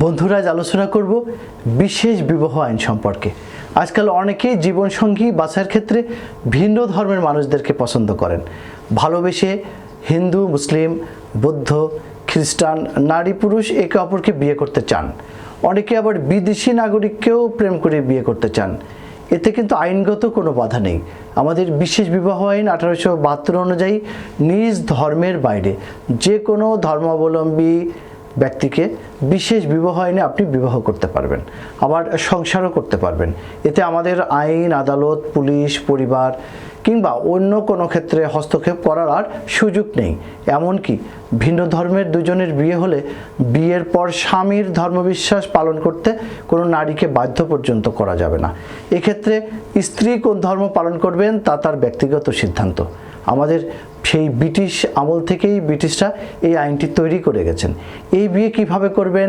বন্ধুরা, আজ আলোচনা করব বিশেষ বিবাহ আইন সম্পর্কে। আজকাল অনেকেই জীবনসঙ্গী বাছাইয়ের ক্ষেত্রে ভিন্ন ধর্মের মানুষদেরকে পছন্দ করেন। ভালোবেসে হিন্দু, মুসলিম, বৌদ্ধ, খ্রিস্টান, নারী, পুরুষ একে অপরকে বিয়ে করতে চান। অনেকে আবার বিদেশি নাগরিককেও প্রেম করে বিয়ে করতে চান। এতে কিন্তু আইনগত কোনো বাধা নেই। আমাদের বিশেষ বিবাহ আইন আঠারোশো বাহাত্তর অনুযায়ী নিজ ধর্মের বাইরে। যে কোনো ধর্মাবলম্বী ব্যক্তিকে বিশেষ বিবাহ আইনে আপনি বিবাহ করতে পারবেন। আবার সংসারও করতে পারবেন। এতে আমাদের আইন, আদালত, পুলিশ, পরিবার কিংবা অন্য কোনো ক্ষেত্রে হস্তক্ষেপ করার আর সুযোগ নেই। এমনকি ভিন্ন ধর্মের দুজনের বিয়ে হলে বিয়ের পর স্বামীর ধর্মবিশ্বাস পালন করতে কোনো নারীকে বাধ্য পর্যন্ত করা যাবে না। এক্ষেত্রে স্ত্রী কোন ধর্ম পালন করবেন তা তার ব্যক্তিগত সিদ্ধান্ত। আমাদের সেই ব্রিটিশ আমল থেকেই ব্রিটিশরা এই আইনটি তৈরি করে গেছেন। এই বিয়ে কীভাবে করবেন?